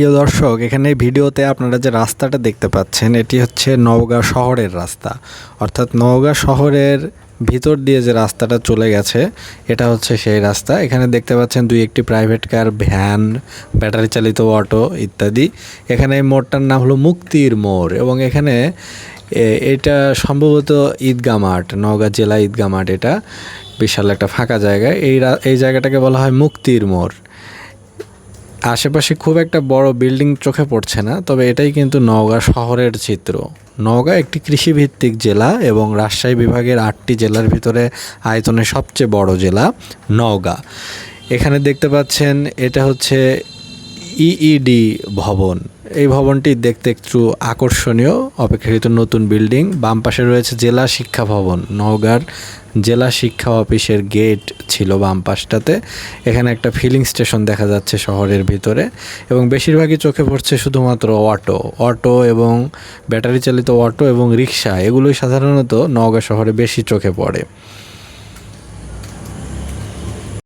প্রিয় দর্শক, এখানে ভিডিওতে আপনারা যে রাস্তাটা দেখতে পাচ্ছেন, এটি হচ্ছে নওগাঁ শহরের রাস্তা। অর্থাৎ নওগাঁ শহরের ভিতর দিয়ে যে রাস্তাটা চলে গেছে, এটা হচ্ছে সেই রাস্তা। এখানে দেখতে পাচ্ছেন দুই একটি প্রাইভেট কার ভ্যান ব্যাটারি চালিত অটো ইত্যাদি। এখানে এই মোড়টার নাম হলো মুক্তির মোড় এবং এখানে এটা সম্ভবত ঈদগাহ মাঠ, নওগাঁ জেলা ঈদগাহ মাঠ এটা। বিশাল একটা ফাঁকা জায়গা। এই এই জায়গাটাকে বলা হয় মুক্তির মোড়। আশেপাশে খুব একটা বড় বিল্ডিং চোখে পড়ছে না, তবে এটাই কিন্তু নওগাঁ শহরের চিত্র। নওগাঁ একটি কৃষিভিত্তিক জেলা এবং রাজশাহী বিভাগের আটটি জেলার ভিতরে আয়তনে সবচেয়ে বড় জেলা নওগাঁ। এখানে দেখতে পাচ্ছেন এটা হচ্ছে ইইডি ভবন। এই ভবনটি দেখতে একটু আকর্ষণীয়। অপেক্ষাকৃত নতুন বিল্ডিং। বাম পাশে রয়েছে জেলা শিক্ষা ভবন। নওগাঁর জেলা শিক্ষা অফিসের গেট ছিল বাম পাশটাতে। এখানে একটা ফিলিং স্টেশন দেখা যাচ্ছে শহরের ভিতরে এবং বেশিরভাগই চোখে পড়ছে শুধুমাত্র অটো। অটো এবং ব্যাটারি চালিত অটো এবং রিক্সা এগুলোই সাধারণত নওগাঁ শহরে বেশি চোখে পড়ে।